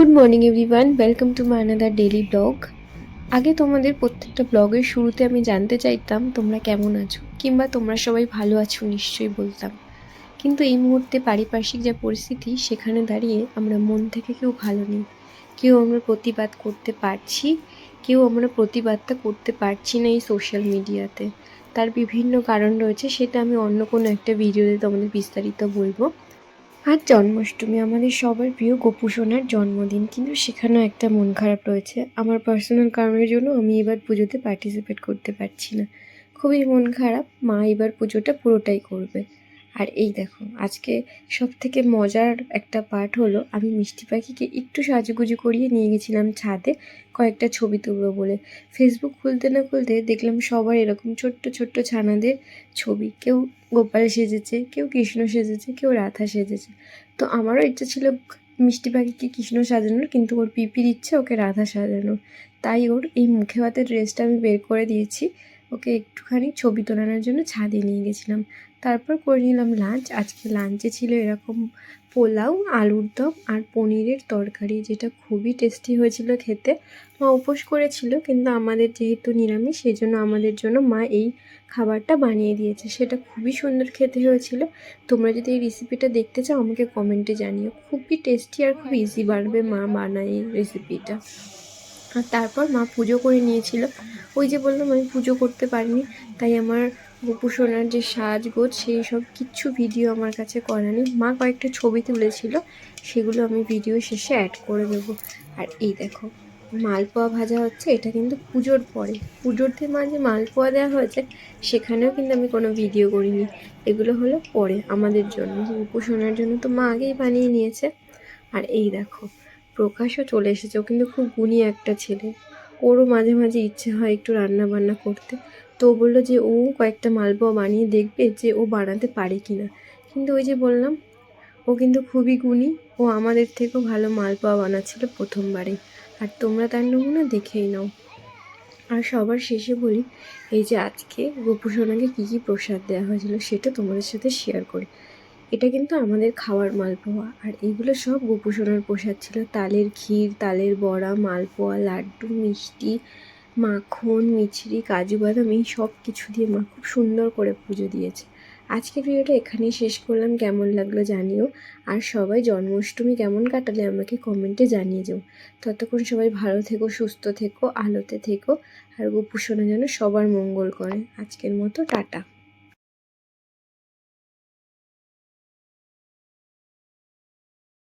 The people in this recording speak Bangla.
Good morning everyone welcome to my another daily blog আগে তোমাদের প্রত্যেকটা ব্লগের শুরুতে আমি জানতে চাইতাম তোমরা কেমন আছো, কিংবা তোমরা সবাই ভালো আছো নিশ্চয়ই বলতাম। কিন্তু এই মুহূর্তে পারিপার্শ্বিক যা পরিস্থিতি, সেখানে দাঁড়িয়ে আমরা মন থেকে কেউ ভালো নেই। কেউ আমরা প্রতিবাদ করতে পারছি, কেউ আমরা প্রতিবাদটা করতে পারছি না এই সোশ্যাল মিডিয়াতে তার বিভিন্ন কারণ রয়েছে, সেটা আমি অন্য কোনো একটা ভিডিওতে তোমাদের বিস্তারিত বলব। আজ জন্মাষ্টমী, আমাদের সবার প্রিয় গোপু সোনার জন্মদিন। কিন্তু সেখানেও একটা মন খারাপ রয়েছে। আমার পার্সোনাল কারণের জন্য আমি এবার পুজোতে পার্টিসিপেট করতে পারছি না। খুবই মন খারাপ, মা এবার পুজোটা পুরোটাই করবে। আর এই দেখো, আজকে সব থেকে মজার একটা পার্ট হলো আমি মিষ্টি পাখিকে একটু সাজুগুজু করিয়ে নিয়ে গেছিলাম ছাদে কয়েকটা ছবি তুলবো বলে। ফেসবুক খুলতে না খুলতে দেখলাম সবার এরকম ছোট্ট ছোট্ট ছানাদের ছবি। কেউ গোপাল সেজেছে, কেউ কৃষ্ণ সেজেছে, কেউ রাধা সেজেছে। তো আমারও ইচ্ছা ছিল মিষ্টি পাখিকে কৃষ্ণ সাজানোর, কিন্তু ওর পিপির ইচ্ছে ওকে রাধা সাজানোর। তাই ওর এই মুখে ভাতের ড্রেসটা আমি বের করে দিয়েছি। ওকে একটুখানি ছবি তোলানোর জন্য ছাদে নিয়ে গেছিলাম। তারপর করে নিলাম লাঞ্চ আজকে লাঞ্চে ছিল এরকম পোলাও, আলুর দম আর পনিরের তরকারি, যেটা খুবই টেস্টি হয়েছিল খেতে। মা উপোস করেছিল, কিন্তু আমাদের যেহেতু নিরামিষ সেই জন্য আমাদের জন্য মা এই খাবারটা বানিয়ে দিয়েছে। সেটা খুবই সুন্দর খেতে হয়েছিল। তোমরা যদি এই রেসিপিটা দেখতে চাও, আমাকে কমেন্টে জানিও। খুবই টেস্টি আর খুব ইজি বাড়বে মা বানায় এই রেসিপিটা তারপর মা পুজো করে নিয়েছিল। ওই যে বললাম, আমি পুজো করতে পারিনি, তাই আমার গোপুসোনার যে সাজগোজ, সেই সব কিচ্ছু ভিডিও আমার কাছে করা নেই মা কয়েকটা ছবি তুলেছিল, সেগুলো আমি ভিডিও শেষে অ্যাড করে দেবো। আর এই দেখো, মালপোয়া ভাজা হচ্ছে, এটা কিন্তু পুজোর পরে। পুজোর যে মাঝে মালপোয়া দেওয়া হয়েছে, সেখানেও কিন্তু আমি কোনো ভিডিও করিনি। এগুলো হলো পরে, আমাদের জন্য গোপুসোনার জন্য তো মা আগেই বানিয়ে নিয়েছে। আর এই দেখো প্রকাশও চলে এসেছে। ও কিন্তু খুব গুণী একটা ছেলে। ওরও মাঝে মাঝে ইচ্ছে হয় একটু রান্না বান্না করতে। তো ও বলল যে, ও কয়েকটা মালপোয়া বানিয়ে দেখবে যে ও বানাতে পারে কি না কিন্তু ওই যে বললাম, ও কিন্তু খুবই গুণী। ও আমাদের থেকেও ভালো মালপোয়া বানাচ্ছিল প্রথমবারেই আর তোমরা তার নমুনা দেখেই নাও। আর সবার শেষে বলি, এই যে আজকে গোপুসোনাকে কী কী প্রসাদ দেওয়া হয়েছিল সেটা তোমাদের সাথে শেয়ার করি। এটা কিন্তু আমাদের খাওয়ার মালপোয়া। আর এগুলো সব গোপুসোনার প্রসাদ ছিল। তালের ক্ষীর, তালের বড়া, মালপোয়া, লাড্ডু, মিষ্টি, মাখন, মিছরি, কাজু বাদাম, এই সব কিছু দিয়ে মা খুব সুন্দর করে পুজো দিয়েছে। আজকের ভিডিওটা এখানেই শেষ করলাম। কেমন লাগল জানিও। আর সবাই জন্মাষ্টমী কেমন কাটালে আমাকে কমেন্টে জানিয়ে যাও। ততক্ষণ সবাই ভালো থেকো, সুস্থ থেকো, আলোতে থেকো। আর গোপুসোনা যেন সবার মঙ্গল করে। আজকের মতো টাটা।